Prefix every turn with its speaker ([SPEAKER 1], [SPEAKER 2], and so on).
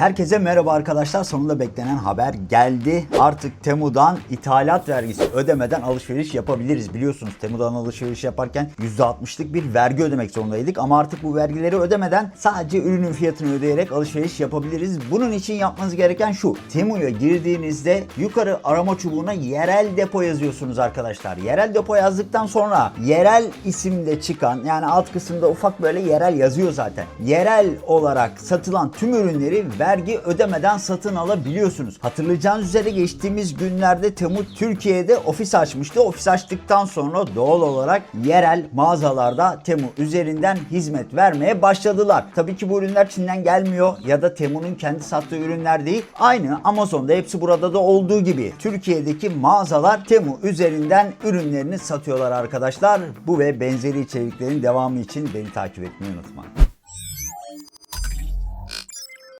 [SPEAKER 1] Herkese merhaba arkadaşlar. Sonunda beklenen haber geldi. Artık Temu'dan ithalat vergisi ödemeden alışveriş yapabiliriz. Biliyorsunuz Temu'dan alışveriş yaparken %60'lık bir vergi ödemek zorundaydık. Ama artık bu vergileri ödemeden sadece ürünün fiyatını ödeyerek alışveriş yapabiliriz. Bunun için yapmanız gereken şu. Temu'ya girdiğinizde yukarı arama çubuğuna yerel depo yazıyorsunuz arkadaşlar. Yerel depo yazdıktan sonra yerel isimde çıkan yani alt kısımda ufak böyle yerel yazıyor zaten. Yerel olarak satılan tüm ürünleri vergi ödemeden satın alabiliyorsunuz. Hatırlayacağınız üzere geçtiğimiz günlerde Temu Türkiye'de ofis açmıştı. Ofis açtıktan sonra doğal olarak yerel mağazalarda Temu üzerinden hizmet vermeye başladılar. Tabii ki bu ürünler Çin'den gelmiyor ya da Temu'nun kendi sattığı ürünler değil. Aynı Amazon'da hepsi burada da olduğu gibi Türkiye'deki mağazalar Temu üzerinden ürünlerini satıyorlar arkadaşlar. Bu ve benzeri içeriklerin devamı için beni takip etmeyi unutmayın.